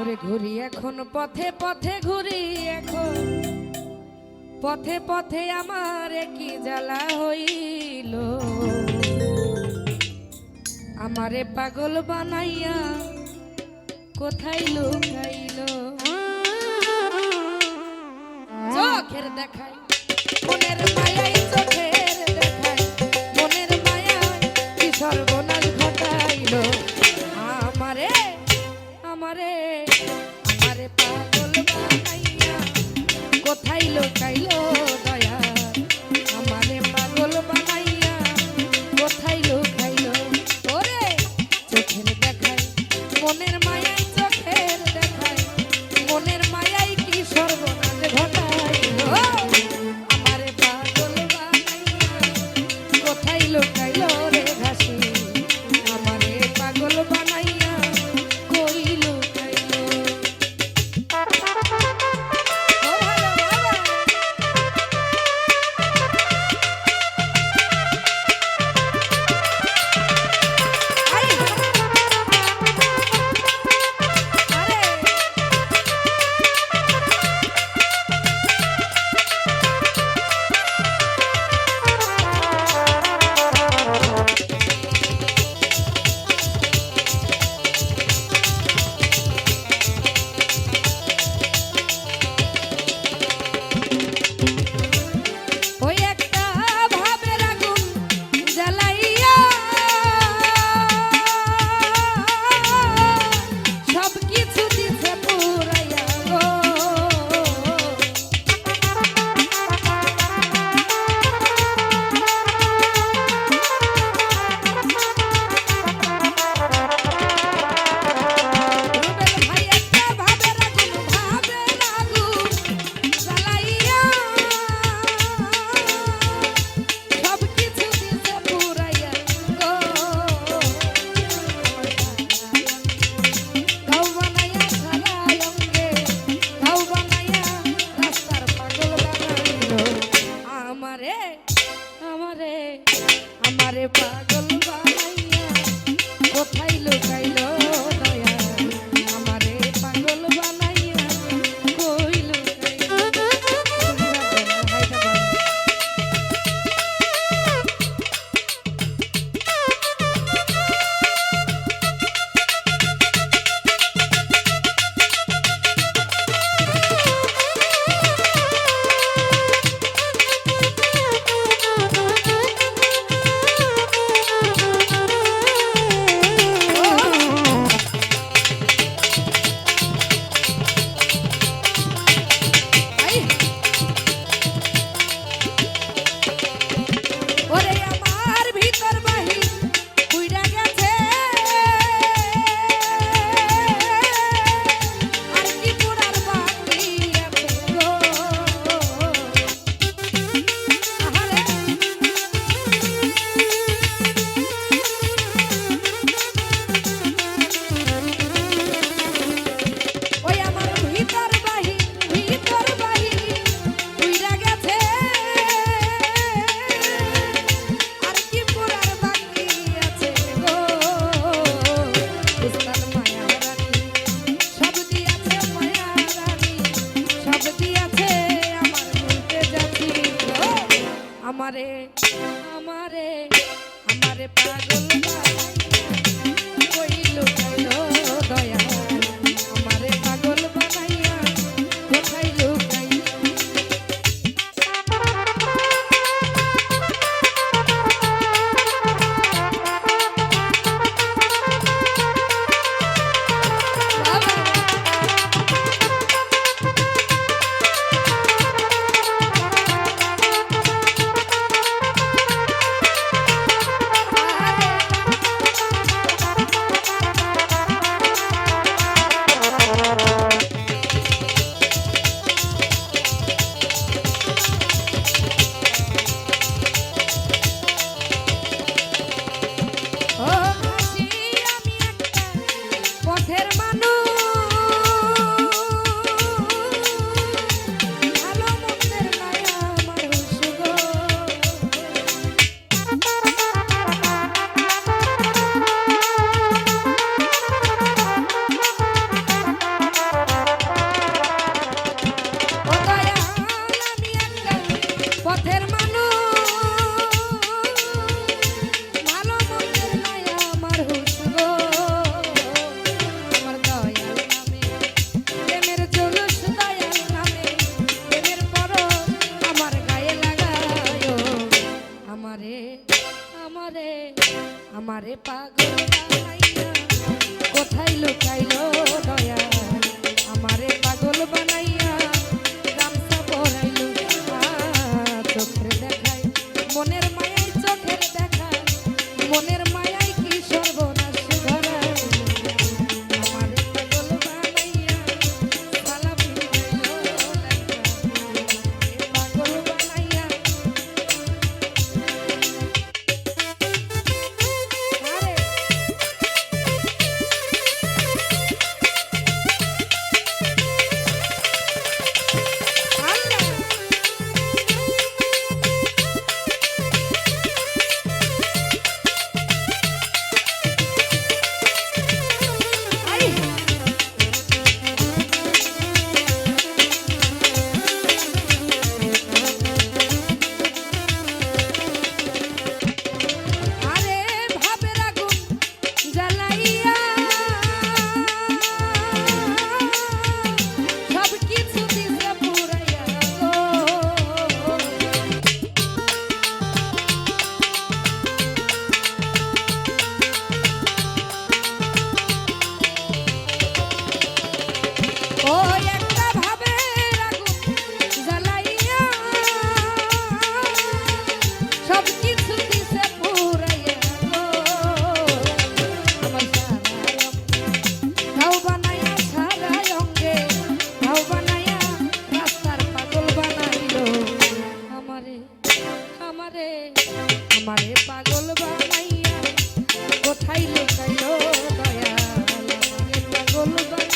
ওরে ঘুরি এখন পথে পথে ঘুরি এখন। পথে পথে আমার কি জ্বালা হইল। আমারে পাগল বানাইয়া কোথায় লুকাইল? চোখের দেখাই মনের মায়াই আমারে আমারে পাগল বানাইয়া কোথায় লোকাইলো দয়া? আমারে আমারে আমারে পাগল বানাই আমারে পাগল কোথায় লুকাইল দয়া? আমারে পাগল বানাইয়া গামছা পরাইল চোখে। আমারে পাগল বানাইয়া কোথায় লুকাইল দয়া পাগল বানাইয়া